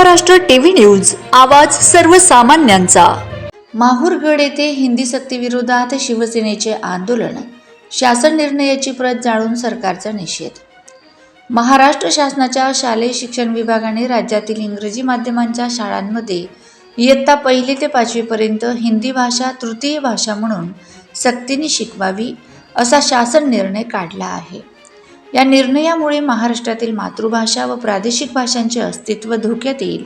Maharashtra TV news आवाज सर्वसामान्यांचा. माहूरगड येथे हिंदी सक्तीविरोधात शिवसेनेचे आंदोलन शासन निर्णयाची प्रत जाळून सरकारचा निषेध. महाराष्ट्र शासनाच्या शालेय शिक्षण विभागाने राज्यातील इंग्रजी माध्यमांच्या शाळांमध्ये इयत्ता पहिली ते पाचवीपर्यंत हिंदी भाषा तृतीय भाषा म्हणून सक्तीने शिकवावी असा शासन निर्णय काढला आहे. या निर्णयामुळे महाराष्ट्रातील मातृभाषा व प्रादेशिक भाषांचे अस्तित्व धोक्यात येईल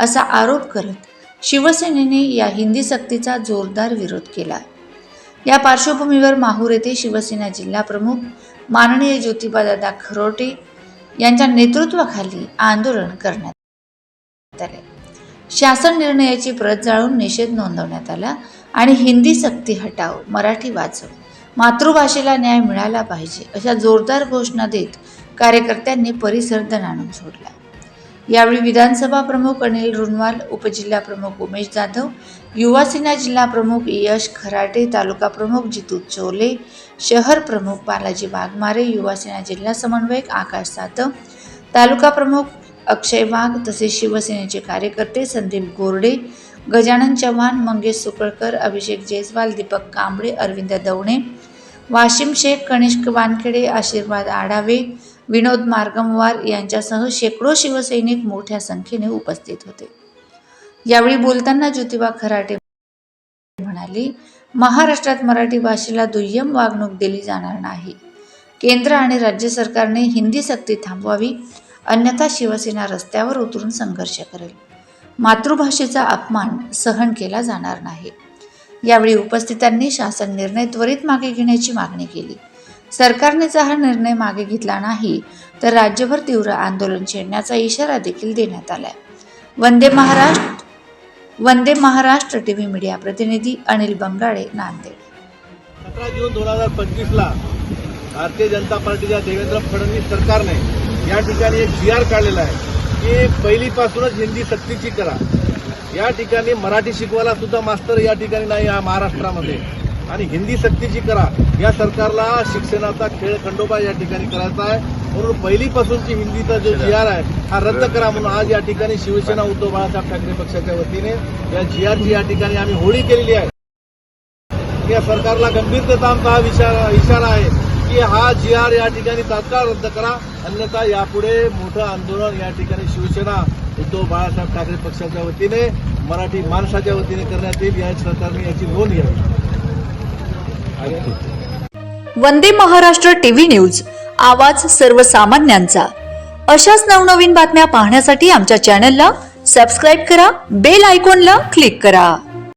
असा आरोप करत शिवसेनेने या हिंदी सक्तीचा जोरदार विरोध केला. या पार्श्वभूमीवर माहूर येथे शिवसेना जिल्हाप्रमुख माननीय ज्योतिबादादा खरोटे यांच्या नेतृत्वाखाली आंदोलन करण्यात आले. शासन निर्णयाची प्रत जाळून निषेध नोंदवण्यात आला आणि हिंदी सक्ती हटाव मराठी वाचव मातृभाषेला न्याय मिळाला पाहिजे अशा जोरदार घोषणा देत कार्यकर्त्यांनी परिसर दणाणून सोडला. यावेळी विधानसभा प्रमुख अनिल रुनवाल उपजिल्हा प्रमुख उमेश जाधव युवासेना जिल्हा प्रमुख यश खराटे तालुका प्रमुख जितू चोले शहर प्रमुख बालाजी वाघमारे युवासेना जिल्हा समन्वयक आकाश सातव तालुका प्रमुख अक्षय वाघ तसेच शिवसेनेचे कार्यकर्ते संदीप गोरडे गजानन चव्हाण मंगेश सुकळकर अभिषेक जयस्वाल दीपक कांबळे अरविंद दवणे वाशिम शेख कनिष्क वानखेडे आशीर्वाद आढावे विनोद मार्गमवार यांच्यासह शेकडो शिवसैनिक मोठ्या संख्येने उपस्थित होते. यावेळी बोलताना ज्योतिबा खराटे म्हणाली महाराष्ट्रात मराठी भाषेला दुय्यम वागणूक दिली जाणार नाही. केंद्र आणि राज्य सरकारने हिंदी सक्ती थांबवावी अन्यथा शिवसेना रस्त्यावर उतरून संघर्ष करेल. मातृभाषेचा अपमान सहन केला जाणार नाही. यावेळी उपस्थितांनी शासन निर्णय त्वरित मागे घेण्याची मागणी केली. सरकारने जर हा निर्णय मागे घेतला नाही तर राज्यभर तीव्र आंदोलन छेडण्याचा इशारा देखील देण्यात आलाय. वंदे महाराष्ट्र वंदे महाराष्ट्र टीव्ही मीडिया प्रतिनिधी अनिल बंगाळे नांदेड. सतरा जून दोन हजार पंचवीसला भारतीय जनता पार्टीच्या देवेंद्र फडणवीस सरकारने या ठिकाणी एक जी आर काढलेला आहे. की पहिलीपासूनच हिंदी सक्तीची करा. या ठिकाणी मराठी शिकवायला सुद्धा मास्तर या ठिकाणी नाही या महाराष्ट्रामध्ये. आणि हिंदी सक्तीची करा. या सरकारला शिक्षणाचा खेळ खंडोबा या ठिकाणी करायचा आहे. म्हणून पहिलीपासूनची हिंदीचा जो जी आर आहे हा रद्द करा म्हणून आज या ठिकाणी शिवसेना उद्धव बाळासाहेब ठाकरे पक्षाच्या वतीने या जी आरची या ठिकाणी आम्ही होळी केलेली आहे. या सरकारला गंभीरतेचा आमचा हा विचार इशारा आहे की हा जी आर या ठिकाणी तात्काळ रद्द करा. अन्यथा यापुढे मोठं आंदोलन या ठिकाणी शिवसेना उद्धव बाळासाहेब ठाकरे पक्षाच्या वतीने मराठी माणसाच्या वतीने करण्यात येईल या सरकारने याची नोंद घ्यावी. वंदे महाराष्ट्र टीव्ही न्यूज आवाज सर्वसामान्यांचा. अशाच नवनवीन बातम्या पाहण्यासाठी आमच्या चॅनलला सबस्क्राईब करा बेल आयकॉनला क्लिक करा.